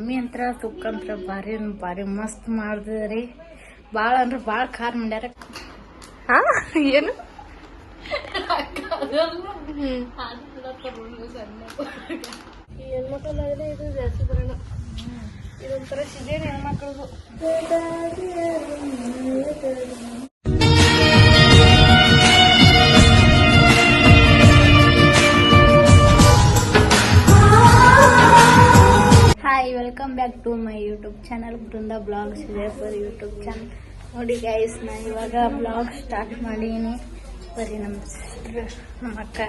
Mummy ಅಂತರ ತುಕ್ಕ ಅಂತರ ಭಾರಿ ಭಾರಿ ಮಸ್ತ್ ಮಾಡಿದ್ರಿ ಭಾಳ ಅಂದ್ರೆ ಭಾಳ ಖಾರ ಮಾಡ್ಯಾರ. ಹಾ ಏನು? ಈ ಹೆಣ್ಮಕ್ಳಾಗಲೇ ಇದು ಜಾಸ್ತಿ ಬರೋಣ ಇದೊಂಥರ ಸಿದೇನು ಹೆಣ್ಮಕ್ಳದು. Welcome back to my YouTube channel Brinda vlogs ಇದೆ ಫರ್ ಯೂಟ್ಯೂಬ್ ಚಾನಲ್ ನೋಡಿ ಗೈಸ್ ನಾ ಇವಾಗ ಬ್ಲಾಗ್ ಸ್ಟಾರ್ಟ್ ಮಾಡೀನಿ. ಬರಿ ನಮ್ಮ ಸಿಸ್ಟ್ರ್ ನಮ್ಮ ಅಕ್ಕ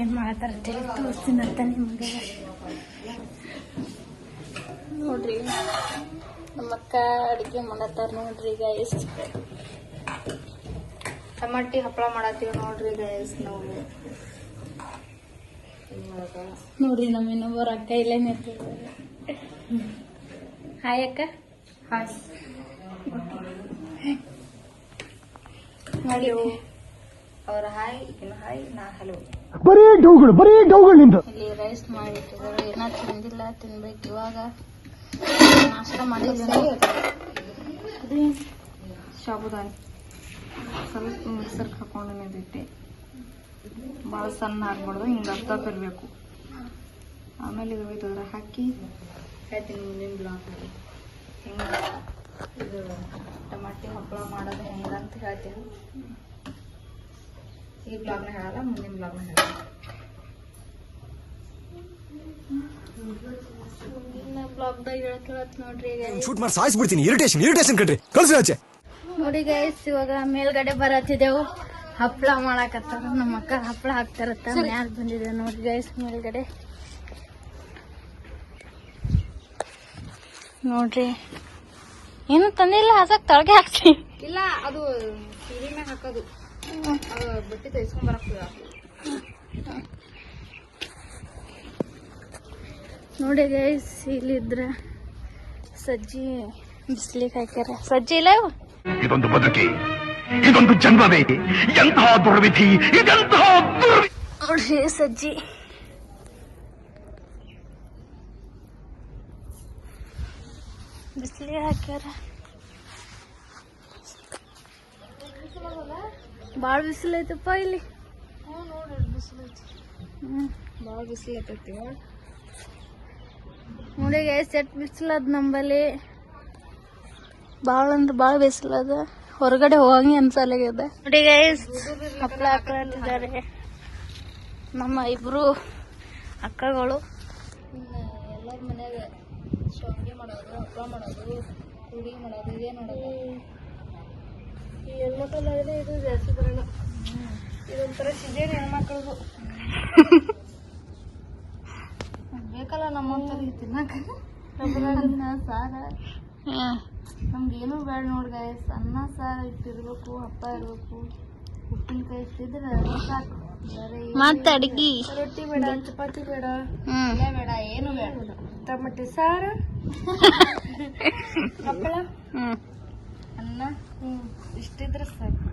ಏನು ಮಾಡ್ತಾರೆ ತಲೆ ತೋರಿಸ್ತೀನಿ ಅಂತ ನಿಮಗೆ. ನೋಡ್ರಿ ನಮ್ಮ ಅಕ್ಕ ಅಡುಗೆ ಮಾಡತ್ತಾರ ನೋಡ್ರಿ ಗೈಸ್ ಟಮಾಟಿ ಹಪ್ಪಳ ಮಾಡತ್ತೀವಿ ನೋಡ್ರಿ ಗೈಸ್ ನಾವು. ನೋಡ್ರಿ ನಮ್ಮ ಇನ್ನೊಬ್ಬರ ಅಕ್ಕ ಇಲ್ಲೇ ನಿಂತಿದ್ದಾರೆ ಹಾಯ್ ಅಕ್ಕ. ಹಾಯ್ ನೋಡಿ ಅವ್ರ ಹಾಯ್ ಇನ್ನು ಹಾಯ್ ನಾ ಹಲೋ ಬರೀ ಡೌಗಳು ಬರೀ ಡೌಗಳು ನಿಂದು ಇಲ್ಲಿ ರೈಸ್ ಮಾಡಿಟ್ಟಿದ್ದಾರೆ ಏನೋ ತಿಂದಿಲ್ಲ ತಿನ್ಬೇಕು ಇವಾಗ. ನಾಷ್ಟ ಮಾಡಿದ್ದೀನಿ ಅದು ಸಾಬುದಾನಿ ಸ್ವಲ್ಪ ಮಿಕ್ಸರ್ಗೆ ಹಾಕೊಂಡು ನೆದಿಟ್ಟೆ ಭಾಳ ಸಣ್ಣ ಹಾಕ್ಬಾರ್ದು ಹಿಂಗೆ ಅರ್ಧ ಇರಬೇಕು ಆಮೇಲೆ ಇದು ಹಾಕಿ ಹೇಳ್ತೀನಿ ಮುಂದಿನ ಬ್ಲಾಗಲ್ಲಿ ಹೆಂಗೆ ಇದು ಟಮಾಟಿ ಹಪ್ಪಳ ಮಾಡೋದು ಹೆಂಗೆ ಅಂತ ಹೇಳ್ತೀನಿ. ಈ ಬ್ಲಾಗ್ನ ಹೇಳಲ್ಲ ಮುಂದಿನ ಬ್ಲಾಗ್ನ ಹೇಳಲ್ಲ. ಶೂಟ್ ಮಾಡಿ ಸಾಯಿಸ್ಬಿಡ್ತೀನಿ. ಇರಿಟೇಷನ್ ಇರಿಟೇಷನ್ ಕಣ್ರಿ. ಕಳ್ಸಿ ಆಚೆ. ನೋಡಿ ಗೈಸ್ ಇವಾಗ ಮೇಲ್ಗಡೆ ಬರತ್ತಿದ್ದೆವು. ಹಪ್ಪಳ ಮಾಡಾಕತ್ತಾರ. ನಮ್ಮ ಅಕ್ಕ ಹಪ್ಪಳ ಹಾಕ್ತಾರತ್ತ. ಮ್ಯಾಲ ಬಂದಿದೆ. ನೋಡಿ ಗೈಸ್ ಮೇಲ್ಗಡೆ. ನೋಡ್ರಿ. ಏನು ತಂದಿಲ್ಲ ಅದಕ್ಕೆ ತಳಗೆ ಹಾಕ್ತಿ ಇಲ್ಲ ಅದು ಸೀರೆ ಮ್ಯಾಗ ಹಾಕೋದು. ಅದು ಬಟ್ಟೆ ತೆಗಿಸ್ಕೊಂಡ್ ಬರಕ್ಕೆ ನೋಡಿ ಗೈಸ್ ಇಲ್ಲಿದ್ರ ಸಜ್ಜಿ ಬಿಸ್ಲಿಕ್ಕೆ ಹಾಕ್ಯಾರ. ಸಜ್ಜಿ ಇಲ್ಲ ಇವು? ಇದೊಂದು ಬದುಕಿ ಇದೊಂದು ಜನ್ಮವೇ. ಎಂತಹ ದುರ್ವಿಧಿ ಇದೆಂತಹ ದುರ್ವಿ ನೋಡ್ರಿ ಸಜ್ಜಿ. ಬಿಸಿಲಿಗೆ ಹಾಕ್ಯಾರ. ಭಾಳ ಬಿಸಿಲೈತಪ್ಪ ಇಲ್ಲಿ. ಹ್ಮ್. ಭಾಳ ಬಿಸಿಲು ಆಗ್ತೈತಿ ನೋಡಿ. ಗೈಸ್ ಎಟ್ ಬಿಸಿಲದ ನಂಬಲ್ಲಿ. ಭಾಳ ಅಂದ್ರೆ ಭಾಳ ಬಿಸಿಲದ ಹೊರಗಡೆ ಹೋಗಂಗೆ ಅನ್ಸಲ್ಲಾಗ್ಯದ ನೋಡಿ ಗೈಸ್ ಹಪ್ಪಳ ಹಾಕ್ಲತ್ತಿದ್ದಾರೆ ನಮ್ಮ ಇಬ್ರು ಅಕ್ಕಗಳು ಎಲ್ಲರ ಮನ್ಯಾಗ ಶಾವಿಗೆ ಮಾಡೋದು ಹಪ್ಪಳ ಮಾಡೋದು ಹುಳಿ ಮಾಡೋದು ಇದೇ ಮಾಡೋದು. ಈ ಹೆಣ್ಮಕ್ಳಾಗಲೇ ಇದು ಜಾಸ್ತಿ ಬರೋಣ ಇದೊಂಥರ ಸಿದೇನು ಹೆಣ್ಮಕ್ಳದು. ಬೇಕಲ್ಲ ನಮ್ಮಂತವ್ರಿಗೆ ತಿನ್ನಕ ಅನ್ನ ಸಾರ. ನಮ್ಗೇನು ಬೇಡ ನೋಡಿ ಗಾಯಸ್ ಅನ್ನ ಸಾರ ಇಟ್ಟಿರ್ಬೇಕು ಹಪ್ಪ ಇರ್ಬೇಕು ಉಪ್ಪಿನಕಾಯಿ ಇಟ್ಟಿದ್ರೆ ಸಾಕು. ಬೇರೆ ಏನು ಮತ್ತೆ ಅಡ್ಗಿ ರೊಟ್ಟಿ ಬೇಡ ಚಪಾತಿ ಬೇಡ ಹ್ಮ್ ಪಲ್ಯ ಬೇಡ ಏನು ಬೇಡ ಟಮಟೆ ಸಾರ ಹಪ್ಪಳ ಹ್ಮ್ ಅನ್ನ ಇಷ್ಟಿದ್ರೆ ಸಾಕು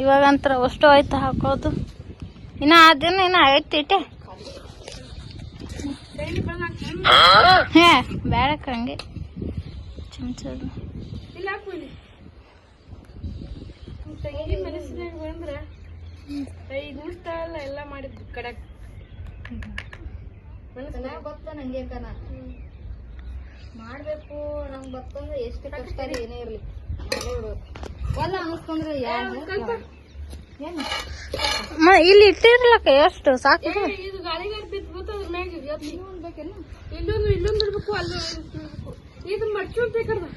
ಇವಾಗ ಅಂತರ ಅಷ್ಟು ಆಯ್ತು ಹಾಕೋದು ಇನ್ನ ಅದೇನು ಇನ್ನ ಐತಿ ಇಟ್ಟೆ ಹೇ ಬೇಡಕ್ಕ ಹಂಗೆ ಚಮಚದ ಇಲ್ಲ ಹಾಕು ಇಲ್ಲಿ ತಂಗಿ ಮನಸ್ಸಿನಾಗ ಬಂದ್ರ ಐದು ನಿಮಿಷ ಎಲ್ಲ ಎಲ್ಲ ಮಾಡಿದ್ದು ಕಡಕ್ ಮನಸ್ಸಿನಾಗ ಗೊತ್ತ ನಂಗೆ ಕನ ಮಾಡ್ಬೇಕು ನಂಗೆ ಬರ್ತಂದ್ರೆ ಎಷ್ಟು ಕಷ್ಟ ರೀ ಏನೇ ಇರ್ಲಿ. ಒಲ್ಲ ಅನ್ಸ್ಕೊಂಡ್ರೆ ಯಾರು ಏನು? ಇಲ್ಲಿ ಇಟ್ಟಿರ್ಲಕ್ಕ ಎಷ್ಟು? ಸಾಕು. ಇದು ಗಾಳಿಗಾರ ಬಿದ್ದು ಗೊತ್ತದ್ರ ಮ್ಯಾಗ. ಇಲ್ಲೊಂದು ಇಲ್ಲೊಂದು ಇರ್ಬೇಕು ಅಲ್ಲೂ ಇದು ಮಡ್ಚೋದ್ ಬೇಕಾರ್ದ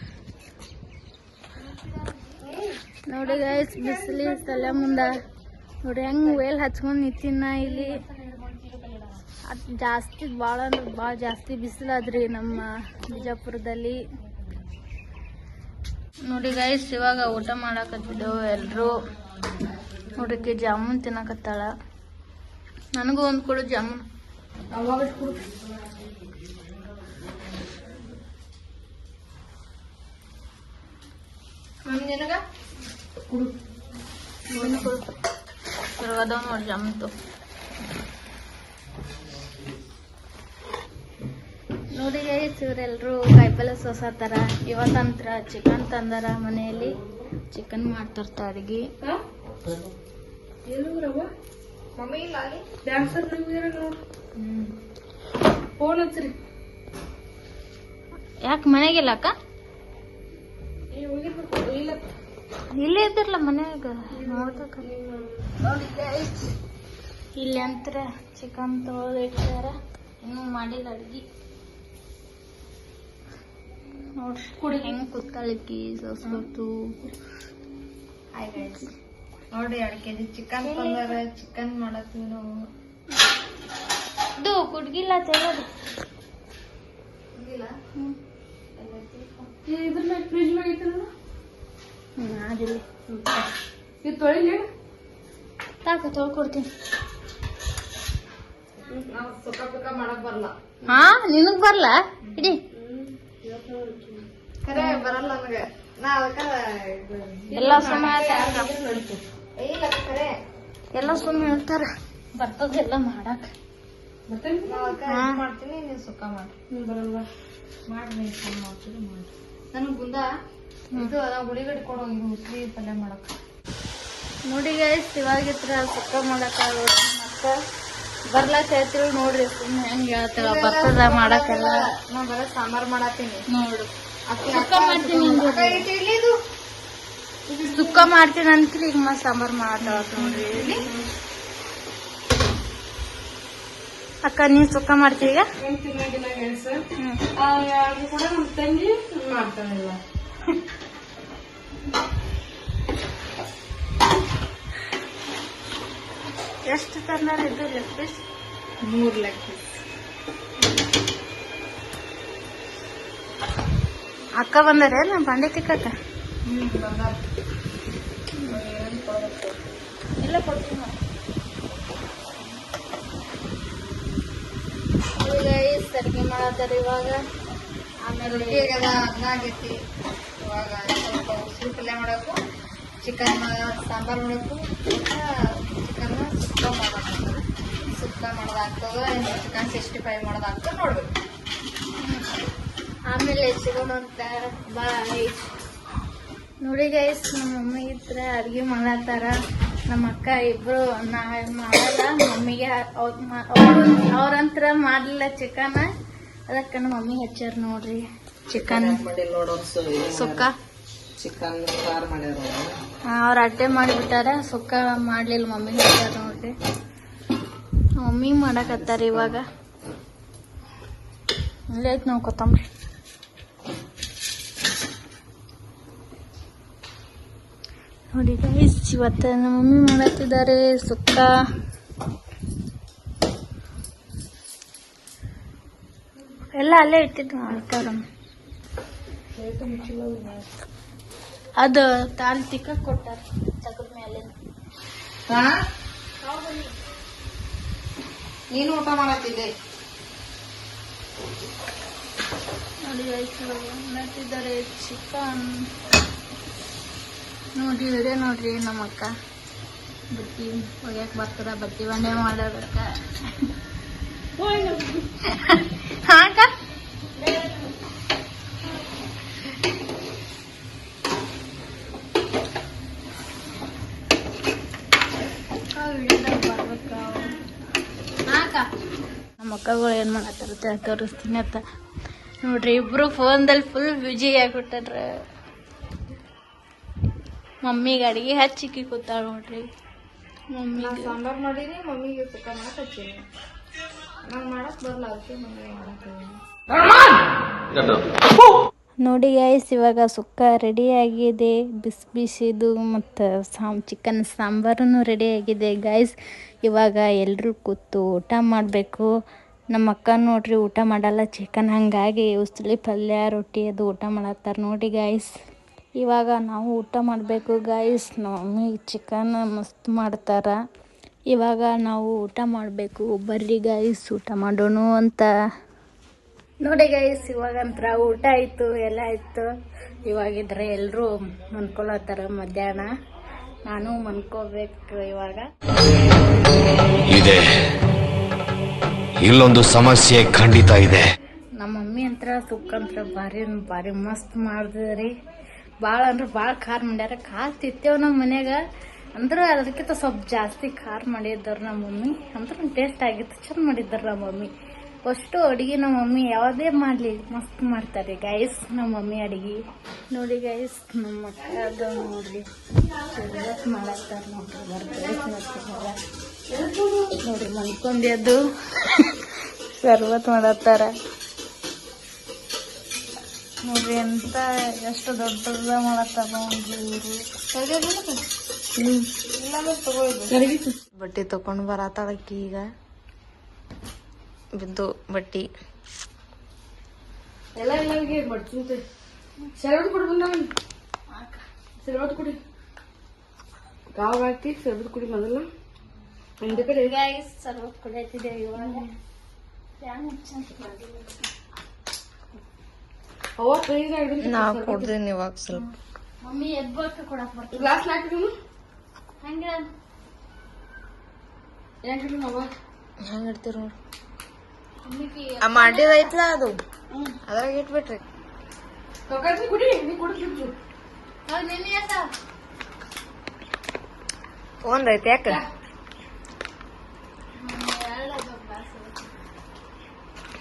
ನೋಡಿ ಗೈಸ್ ಬಿಸಿಲಿ ತಲೆ ಮುಂದ. ನೋಡಿ ಹೆಂಗ್ ವೇಲ್ ಹಚ್ಕೊಂಡ್ ನಿಂತಿನ ಇಲ್ಲಿ. ಅದ್ ಜಾಸ್ತಿ ಭಾಳ ಅಂದ್ರೆ ಭಾಳ ಜಾಸ್ತಿ ಬಿಸಿಲಾದ್ರಿ ನಮ್ಮ ಬಿಜಾಪುರದಲ್ಲಿ. ನೋಡಿ ಗೈಸ್ ಇವಾಗ ಊಟ ಮಾಡಾಕತ್ತಿದ್ದೆವು ಎಲ್ರು. ನೋಡಿಕೆ ಜಾಮೂನ್ ತಿನ್ನಕತ್ತಾಳ. ನನಗೂ ಒಂದ್ ಕೊಡು ಜಾಮೂನ್. ನಿನಗ? ನೋಡಿ ನೋಡಿ ಗೈಸ್ ಇವರೆಲ್ಲರೂ ಕಾಯಿಪಲ್ಲೆ ಸೋಸತ್ತಾರ ಇವತ್ತಂತ್ರ ಚಿಕನ್ ತಂದಾರ ಮನೆಯಲ್ಲಿ. ಚಿಕನ್ ಮಾಡ್ತಿರ್ತ ಅಡಿಗೆ ಫೋನ್ ಹಚ್ಚ್ರಿ ಯಾಕೆ ಮನೆಗೆಲ್ಲ ಅಕ್ಕ? ಇಲ್ಲ ಇದ್ದಿರಲ್ಲ ಮನ್ಯಾಗ? ನೋಡ್ಬೇಕ. ಇಲ್ಲಿ ಅಂತರ ಚಿಕನ್ ತೊಳೆದು ಇಟ್ಟಾರ ಇನ್ನೂ ಮಾಡಿಲ್ಲ ಅಡ್ಗಿ. ನೋಡ್ರಿ ಕುಡಿ ಹೆಂಗ್ ಕೂತಾಳಿಕ್ಕಿ ಸೋಸ್ಕೊತು ಗೈಸ್ ನೋಡ್ರಿ ಎರಡು ಕೆಜಿ ಚಿಕನ್ ತಂದಾರ. ಚಿಕನ್ ಮಾಡತ್ತೀವಿ ನಾವು ಇದು ಕುಡ್ಗಿಲ್ಲ ತೆಗೋದು ಇದ್ರ ಮೇಲೆ ಫ್ರಿಜ್ ಮ್ಯಾಗ ಮಾಡಿಲ್ಲ ಇದು ತೊಳಿಲಿ ತಾಕ ತೊಳ್ಕೊಡ್ತೀನಿ. ಬರಲ್ಲ ಹಾ ನಿನಗ್ ಬರ್ಲ? ಇಡಿ. ಕರೆ ಬರಲ್ಲ ನನಗೆ. ನಾ ಅದಕ್ಕ ಎಲ್ಲ ಖರೆ ಎಲ್ಲ ಸುಮ್ಮನೆ ಹೇಳ್ತಾರ. ಬರ್ತದೆಲ್ಲ ಮಾಡಕ್. ಮಾಡ್ತೀನಿ ನೀನು ಸುಖ ಮಾಡಿ. ಬರಲ್ವಾ? ಮಾಡ್ರಿ ಮಾಡ್ತೀನಿ ಮಾಡಿ ನನ್ಗೆ ಗುಂದ? ಇದು ಅದ ಕೊಡು ಇದು ಉಸ್ಲಿ ಪಲ್ಯ ಮಾಡಕ್. ನೋಡಿ ಗೈಸ್ ಇವಾಗಿತ್ರ ಸುಕ್ಕ ಮಾಡಕ್ ಮತ್ತೆ ಬರ್ಲಾಕ್ ಹೇಳ್ತಿರು ನೋಡ್ರಿ ಸುಮ್ಮನೆ ಹೆಂಗ್ ಹೇಳ್ತಾರ ಬರ್ತದ ಮಾಡಕ್ಕೆಲ್ಲ. ನಾ ಬರ ಸಾಂಬಾರ್ ಮಾಡತ್ತೀನಿ. ನೋಡು. ಅಕ್ಕಿ ಸುಕ್ಕ ಮಾಡ್ತೀನಿ ಸುಕ್ಕ ಮಾಡ್ತೀನಿ ಅಂತ ಈಗ ಮತ್ತೆ ಸಾಂಬಾರ್ ಮಾಡತ್ತಾಳ ನೋಡ್ರಿ. ಇಲ್ಲಿ. ಅಕ್ಕ ನೀನ್ ಸುಕ್ಕ ಮಾಡ್ತೀವಿ ಈಗ? ತಂಗಿ ಮಾಡ್ತಾಳಿಲ್ಲ ಎಷ್ಟು ತಂದಾರ ಇದು ಲೆಗ್ ಪೀಸ್ ಮೂರ್ ಪೀಸ್ ಅಕ್ಕ ಬಂದಾರೆ ನಾ ಬಂಡೆ ತಿಕ್ಕಕ್ಕ ಬಂಗಾರ ಇಲ್ಲ ಕೊಡ್ತೀನಿ. ಅಡಿಗೆ ಮಾಡತ್ತಾರ ಇವಾಗ? ಆಮೇಲೆ ಅನ್ನ ಆಗೈತಿ. ಇವಾಗ ಸ್ವಲ್ಪ ಉಸಿರು ಪಲ್ಯ ಮಾಡೋಕು ಚಿಕನ್ ಸಾಂಬಾರು ಮಾಡೋಕು ಚಿಕನ್ ಸುಕ್ಕ ಮಾಡೋದು ಸುಕ್ಕ ಮಾಡೋದಾಗ್ತದ ಚಿಕನ್ ಸಿಕ್ಸ್ಟಿ ಫೈವ್ ಮಾಡೋದಾಗ್ತದೆ, ನೋಡ್ಬೇಕು. ಆಮೇಲೆ ಅಂತ ಬಾಯ್ ನೋಡಿ ಗೈಸ್ ನಮ್ಮ ಮಮ್ಮಿ ಇದ್ರೆ ಅಡ್ಗೆ ಮಾಡತ್ತಾರ. ನಮ್ಮ ಅಕ್ಕ ಇಬ್ರು, ನಾ ಮಾಡಲ್ಲ, ಮಮ್ಮಿಗೆ ಅವ್ರಂತ್ರ ಮಾಡ್ಲಿಲ್ಲ ಚಿಕನ್. ಅದಕ್ಕೆ ನಮ್ಮ ಮಮ್ಮಿ ಹಚ್ಚಾರ ನೋಡ್ರಿ. ಚಿಕನ್ ಸುಕ್ಕ. ಚಿಕನ್ ಸಾರು ಮಾಡ್ಯಾರ ಅವ್ರ. ಅಟ್ಟೆ ಮಾಡಿಬಿಟ್ಟಾರ. ಸುಕ್ಕ ಮಾಡ್ಲಿಲ್ಲ ಮಮ್ಮಿ. ನೋಡ್ರಿ. ಮಮ್ಮಿ ಮಾಡಕತ್ತಾರ ಇವಾಗ. ಇಲ್ಲೇ ಐತ್ ನಾವು ಕೊತ್ತಂಬ್ರಿ. ನೋಡಿ ಗೈಸ್ ಇವತ್ತು ನಮ್ಮ ಮಮ್ಮಿ ಮಾಡತ್ತಿದ್ದಾರೆ ಸುಕ್ಕ. ಎಲ್ಲ ಅಲ್ಲೇ ಇಟ್ಟಿದ್ದು ಮಾಡ್ತಾರ ಅದು ತಾಲ್ ತಿಕ್ಕ ಕೊಟ್ಟಾರ ತಗದ ಮೇಲೆ. ನೀನು ಊಟ ಮಾಡತ್ತಿದ್ದೆ? ನೋಡಿ ಮಾಡ್ತಿದ್ದಾರೆ ಚಿಕನ್. ನೋಡ್ರಿ ಇದೇ ನೋಡ್ರಿ ನಮ್ಮ ಅಕ್ಕ ಬಟ್ಟಿ ಒಗ್ಯಾಕ್ ಬರ್ತದ ಬಟ್ಟಿ ಬಂಡೆ ಮಾಡಬೇಕ ಹಾ ಅಕ್ಕ ನಮ್ಮ ಅಕ್ಕಗಳು ಏನು ಮಾಡತ್ತಾರ ತೋರಿಸ್ತೀನಿ ಅಂತ. ನೋಡ್ರಿ ಇಬ್ರು ಫೋನ್ದಲ್ಲಿ ಫುಲ್ ಬ್ಯುಜಿ ಆಗಿಬಿಟ್ಟಾರ ಮಮ್ಮಿಗೆ ಅಡಿಗೆ ಹಚ್ಚಿಕ್ಕಿ ಕೂತಾಳ ನೋಡ್ರಿ. ಮಮ್ಮಿಗೆ. ಸಾಂಬಾರ್ ಮಾಡೀನಿ ಮಮ್ಮಿಗೆ ಸುಕ್ಕ ಹಚ್ಚೀನಿ. ಬರಲ್ಲ ಅದಕ್ಕೆ ಮಮ್ಮಿ ನೋಡಿ ಗೈಸ್ ಇವಾಗ ಸುಕ್ಕ ರೆಡಿ ಆಗಿದೆ. ಬಿಸಿ ಬಿಸಿದು ಮತ್ತು ಸಾಮ್ ಚಿಕನ್ ಸಾಂಬಾರು ರೆಡಿ ಆಗಿದೆ ಗೈಸ್ ಇವಾಗ ಎಲ್ಲರೂ ಕೂತು ಊಟ ಮಾಡಬೇಕು. ನಮ್ಮ ಅಕ್ಕ ನೋಡ್ರಿ ಊಟ ಮಾಡಲ್ಲ ಚಿಕನ್ ಹಾಗಾಗಿ ಉಸ್ಲಿ ಪಲ್ಯ, ರೊಟ್ಟಿ ಅದು ಊಟ ಮಾಡತ್ತಾರ ನೋಡಿ ಗಾಯ್ಸ್ ಇವಾಗ ನಾವು ಊಟ ಮಾಡಬೇಕು ಗಾಯ್ಸ್ ನಮ್ಮ ಚಿಕನ್ ಮಸ್ತ್ ಮಾಡ್ತಾರ. ಇವಾಗ ನಾವು ಊಟ ಮಾಡಬೇಕು. ಬರ್ರಿ ಗಾಯ್ಸ್ ಊಟ ಮಾಡೋಣ ಅಂತ. ನೋಡಿ ಗಾಯ್ಸ್ ಇವಾಗಂತ್ರ ಊಟ ಆಯಿತು, ಎಲ್ಲ ಆಯಿತು. ಇವಾಗಿದ್ರೆ ಎಲ್ಲರೂ ಮನ್ಕೊಳತ್ತಾರ ಮಧ್ಯಾಹ್ನ. ನಾನು ಮನ್ಕೋಬೇಕು ಇವಾಗ. ಇದೆ. ಇಲ್ಲೊಂದು ಸಮಸ್ಯೆ ಖಂಡಿತ ಇದೆ. ನಮ್ಮ ಮಮ್ಮಿ ಮಾತ್ರ ಸುಕ್ಕಂತ್ರ ಭಾರಿ ಭಾರಿ ಮಸ್ತ್ ಮಾಡಿದ್ರಿ ಭಾಳ ಅಂದ್ರೆ ಭಾಳ ಖಾರ ಮಾಡ್ಯಾರ. ಖಾರ ತಿತ್ತೇವ್ ನಮ್ಮ ಮನ್ಯಾಗ. ಅಂದ್ರೆ ಅದಕ್ಕಿಂತ ಸ್ವಲ್ಪ ಜಾಸ್ತಿ ಖಾರ ಮಾಡಿದ್ದಾರೆ ನಮ್ಮ ಮಮ್ಮಿ ಅಂದ್ರ ಟೇಸ್ಟ್ ಆಗಿತ್ತು, ಚಂದ ಮಾಡಿದ್ದಾರೆ ನಮ್ಮ ಮಮ್ಮಿ ಫಸ್ಟು ಅಡುಗೆ ನಮ್ಮ ಮಮ್ಮಿ ಯಾವುದೇ ಮಾಡಲಿ, ಮಸ್ತ್ ಮಾಡ್ತಾರೆ ಗೈಸ್ ನಮ್ಮ ಮಮ್ಮಿ ಅಡುಗೆ. ನೋಡಿ ಗೈಸ್ ನಮ್ಮ ಮಕ್ಕ ಅದು ನೋಡ್ರಿ ಮಾಡತ್ತಾರ ನೋಡ್ರಿ ನೋಡಿ ಮನ್ಕೊಂಡಿ ಅದು. ಶರ್ಬತ್ ಮಾಡತ್ತಾರ. ನೋಡ್ರಿ, ಎಂತ ಎಷ್ಟು ದೊಡ್ಡದ ಮಾಡತ್ತಾರ ಬಟ್ಟೆ ತಕೊಂಡ್ ಬರತ್ತಾಳಕ್ಕಿ ಈಗ. ಬಿದ್ದು ಬಟ್ಟಿ. ಎಲ್ಲ ಎಲ್ಲರಿಗೆ ಬಡ್ಸುತ್ತೆ ಶರಬತ್ ಕೊಡಿ ಕಾವ್ ಹಾಕಿ ಶರಬತ್ ಕುಡಿ ಮೊದಲ. ಹಿಂದೆ ಕಡೆ ಗೈಸ್ ಶರ್ಬತ್ ಕುಡಿಯತ್ತಿದೆ ಇವಾಗ. ಫ್ಯಾನ್ ಅವ ಪ್ರೈಸ್ ಆಗಿದ್ರು ನಾ ಕೊಡ್ತೀನಿ ಇವಾಗ ಸ್ವಲ್ಪ. ಮಮ್ಮಿ ಎದ್ಬೇಕು ಕೊಡಕ್ ಬರ್ತೀನಿ. ಗ್ಲಾಸ್ ಹಾಕಿದ್ರು ಹಂಗೆ? ಯಾಕಿದ್ರು ಅವ ಹೆಂಗ್ ಇಡ್ತೀರ ನೋಡಿ. ಮಾಡಿದ ಮಾಡಿದೈತ್ಲ ಅದು. ಅದ್ರಾಗ ಇಟ್ಬಿಟ್ರಿ. ತೊಗೊಳ್ರಿ ಕುಡಿ ನೀ ಹೌದು ನಿನ್ನೆ ಆತ ತಗೊಂಡೈತಿ ಯಾಕ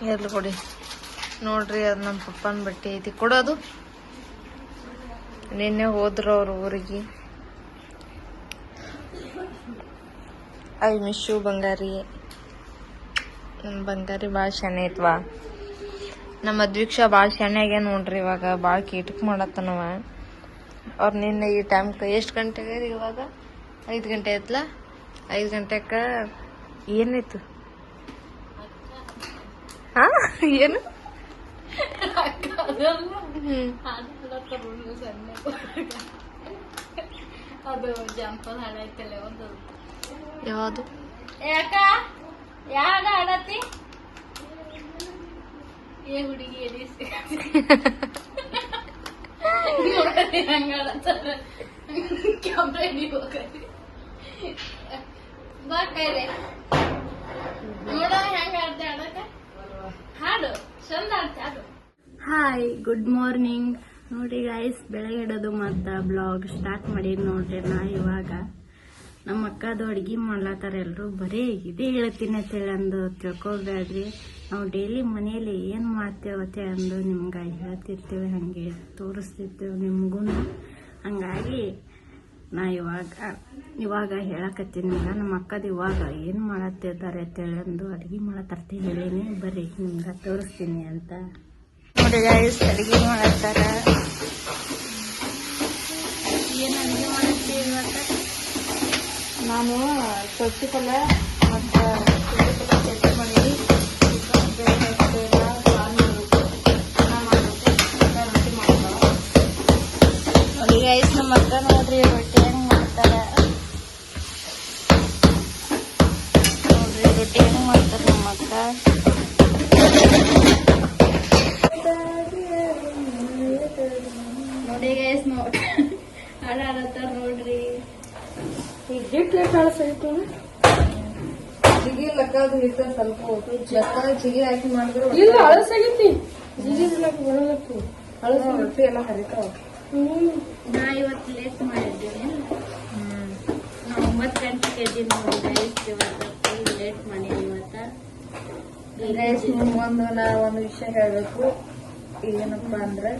ಇರ್ಲಿ ಕೊಡಿ. ನೋಡ್ರಿ, ಅದು ನಮ್ಮ ಪಪ್ಪನ ಬಟ್ಟೆ ಐತಿ. ಕೊಡೋದು. ನಿನ್ನೆ ಹೋದ್ರು ಅವ್ರ ಊರಿಗೆ. ಐ ಮಿಶು ಬಂಗಾರಿ. ನಮ್ಮ ಬಂಗಾರಿ ಭಾಳ ಶಾನೆ ಐತ್ವಾ ನಮ್ಮ ಅದ್ವಿಕ್ಷ ಭಾಳ ಶಾನೆ ಆಗ್ಯಾನ ನೋಡ್ರಿ ಇವಾಗ. ಭಾಳ ಕೀಟಕ್ ಮಾಡತ್ತನವ. ಅವ್ರು ನಿನ್ನೆ ಈ ಟೈಮ್ಗೆ ಎಷ್ಟು ಗಂಟೆಗೆ ಇವಾಗ? ಐದು ಗಂಟೆ ಐತ್ಲ ಐದು ಗಂಟೆಕ ಏನಾಯ್ತು? ಹಾ ಏನು? ಅದು ಜಂಪಲ್ ಹಾಡೈತಲ್ಲ ಒಂದು ಯಾವುದು? ಯಾಕ? ಯಾರ ಆಡತಿ? ಏ ಹುಡುಗಿ ಎದಿಸಿ ಹಂಗ ಆಡತ್ತಾರ ಕ್ಯಾಮ್ರಾ ಹಿಡಿಬೇಕು ಬಾ ಕೈಲೆ. ಹಾಯ್ ಗುಡ್ ಮಾರ್ನಿಂಗ್ ನೋಡಿ ಗೈಸ್ ಬೆಳಗ್ಗೆ ಇಡೋದು ಮತ್ತು ಬ್ಲಾಗ್ ಸ್ಟಾರ್ಟ್ ಮಾಡಿ ನೋಡ್ರಿ ನಾ ಇವಾಗ. ನಮ್ಮ ಅಕ್ಕದು ಅಡ್ಗೆ ಮಾಡ್ಲತ್ತಾರ ಎಲ್ಲರೂ ಬರೀ ಇದೇ ಹೇಳ್ತೀನಿ ಅಂತೇಳಿ ಅಂದು ತಿಳ್ಕೊಬೇಡ್ರಿ ನಾವು ಡೈಲಿ ಮನೆಯಲ್ಲಿ ಏನು ಮಾಡ್ತೇವತ್ತೆ ಅಂದು ನಿಮ್ಗೆ ಹೇಳ್ತಿರ್ತೀವಿ, ಹಾಗೆ ತೋರಿಸ್ತಿರ್ತೇವೆ ನಿಮಗೂ ಹಂಗಾಗಿ ನಾ ಇವಾಗ ಇವಾಗ ಹೇಳಕತ್ತೀನಿ ನಮ್ಮ ಅಕ್ಕದ ಇವಾಗ ಏನು ಮಾಡತ್ತಿದ್ದಾರೆ ಅಂತೇಳಿ ಅಂದು ಅಡುಗೆ ಮಾಡತ್ತರ್ತೀನಿ ಹೇಳೀನಿ ಬರ್ರಿ ನಿಮ್ಗೆ ತೋರಿಸ್ತೀನಿ ಅಂತ. ನೋಡಿ ಗಾಯಸ್ ಅಡುಗೆ ಮಾಡತ್ತಾರ. ಏನು ಅಡುಗೆ ಮಾಡತ್ತೀವಿ ಇವಾಗ? ನಾನು ಸೊಪ್ಪು ಪಲ್ಯ ಮತ್ತು ಮಾಡ್ತಾವ ನೋಡಿ ಗೈಸ್ ನಮ್ಮ ಅಕ್ಕ ನೋಡ್ರಿ ನೋಡಿ ಗೈಸ್ ನೋಡಿ. ಹಾಡ ಆಡತ್ತಾರ ನೋಡ್ರಿ. ಈಗ ಎಷ್ಟು ಅಳಸಾಯ್ತು ಚಿಗಿ ಲಕ್ಕದು ಹಿಟ್ಟ ಸ್ವಲ್ಪ. ಜಕ್ಕ ಚಿಗಿ ಹಾಕಿ ಮಾಡಿದ್ರು ಇಲ್ಲ ಅಳಸಾಗೈತಿ. ಜಿಗಿ ಬಿಡಕ್ಕೆ ಬರಲಕ್ಕು ಹಳಸು ರೊಟ್ಟಿ ಎಲ್ಲ ಹರಿತಾವ ನಾ ಇವತ್ತು ಲೇಟ್ ಮಾಡಿದ್ದೀನಿ ನಾ ಒಂಬತ್ತು ಗಂಟೆಗೆ ಎದ್ದೀನಿ ನೋಡಿ ಗೈಸ್ ಇವತ್ತು ಲೇಟ್ ಗೈಸ್ ಒಂದು ನಾ ಒಂದು ವಿಷಯ ಹೇಳ್ಬೇಕು. ಏನಪ್ಪಾ ಅಂದ್ರೆ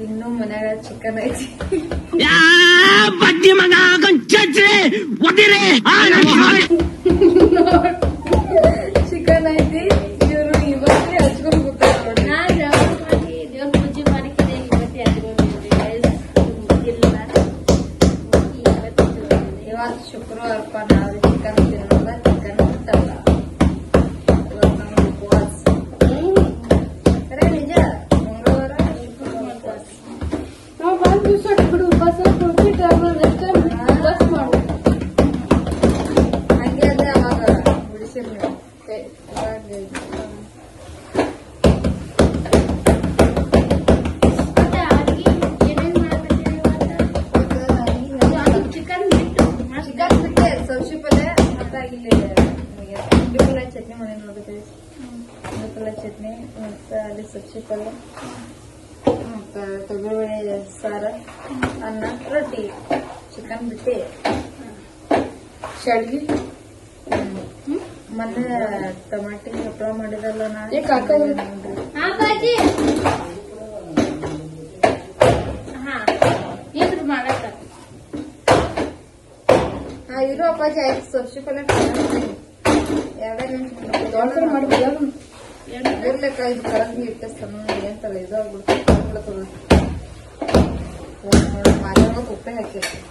ಇನ್ನು ಮನ್ಯಾಗ ಚಿಕನ್ ಐತಿ ಚಿಕನ್ ಐತಿ ಇವ್ರು ಇವತ್ತೇ ಹಚ್ಕೊಂಡು ಕೂತಾರ ನೋಡಿ ನಾ ಜಳಕ ಮಾಡಿ ದೇವ್ರ ಪೂಜೆ ಮಾಡಿಕಿದೆ ಇವತ್ತು ಎದ್ಕೊಂಡಿದ್ದೆ ಗೈಸ್ ಇಲ್ಲ ಇವತ್ತು ಇವತ್ತು ಶುಕ್ರವಾರಪ್ಪ ನಾವು ಚಿಕನ್ ತಿನ್ನೋಲ್ಲ ಚಿಕನ್ ಮುಟ್ಟಲ್ಲ ಇವತ್ತು ನಮ್ಗೆ ಉಪವಾಸ ಖರೆ ನಿಜ ಮಂಗಳವಾರ ಶುಕ್ರವಾರ ನಾವು ಬಂದ್ ದಿವಸ ಬಿಡು ಉಪವಾಸ ಕೊಟ್ಟು ಟ್ಯಾಬ್ಲೆಟ್ ಅಷ್ಟೇ ಉಪವಾಸ ಮಾಡು ಹಂಗೆ ಅದೇ ಅವಾಗ ಬಿಡಿಸಿರ್ ನೀವು ಏ, ಇವಾಗ ಮತ್ತೆ ಅಡ್ಗೆ ಏನೇನ್ ಮಾಡಕತ್ತೀರಿ ಇವತ್ತು ಚಿಕನ್ ಬಿಟ್ಟು ಚಿಕನ್ ಬಿಟ್ಟೆ ಸಬ್ಸಿ ಪಲ್ಯ ಮತ್ತೆ ಇಲ್ಲಿ ಪುಂಡಿ ಪಲ್ಯ ಚಟ್ನಿ ಮಾಡಿ ನೋಡಿದ್ರಿ ಪಲ್ಯ ಚಟ್ನಿ ಮತ್ತು ಅಲ್ಲಿ ಸಬ್ಜಿ ಪಲ್ಯ ಮತ್ತು ತೊಗರಿಬೇಳೆ ಸಾರು ಅನ್ನ ರೊಟ್ಟಿ ಚಿಕನ್ ಬಿಟ್ಟು ಶಾಡ್ಗಿ ಮೊನ್ನೆ ಟೊಮಾಟಿ ಹಪ್ಪಳ ಮಾಡಿದಲ್ಲ ನಾನು ಇರು ಅಪ್ಪಾಜಿ ಆಯ್ತು ಸಬ್ಜಿ ಪಲ್ಯ ಎರಡೇ ನಿಮಿಷ ಇದು ಕರಂಗಿ ಇಟ್ಟು ಸಣ್ಣ ಎಂತಲ್ಲ ಇದು ಆಗ್ಬಿಡ್ತದೆ ಮಾರ್ಯಾಗ ಉಪ್ಪೆ ಹಾಕಿರ್ತೀನಿ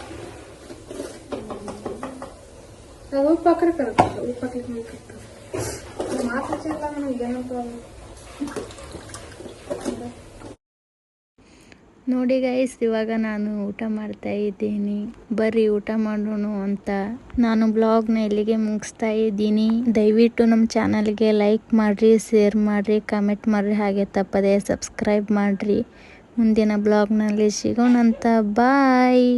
ನಾವು ಕರೆಕ್ಟ್ ನೋಡಿ ಗೈಸ್ ಇವಾಗ ನಾನು ಊಟ ಮಾಡ್ತಾ ಇದ್ದೀನಿ. ಬರ್ರಿ, ಊಟ ಮಾಡೋಣ ಅಂತ. ನಾನು ಬ್ಲಾಗ್ನ ಇಲ್ಲಿಗೆ ಮುಗಿಸ್ತಾ ಇದ್ದೀನಿ. ದಯವಿಟ್ಟು ನಮ್ಮ ಚಾನಲ್ಗೆ ಲೈಕ್ ಮಾಡಿರಿ ಶೇರ್ ಮಾಡಿರಿ ಕಮೆಂಟ್ ಮಾಡಿರಿ, ಹಾಗೆ ತಪ್ಪದೆ ಸಬ್ಸ್ಕ್ರೈಬ್ ಮಾಡಿರಿ. ಮುಂದಿನ ಬ್ಲಾಗ್ನಲ್ಲಿ ಸಿಗೋಣಂತ. ಬಾಯ್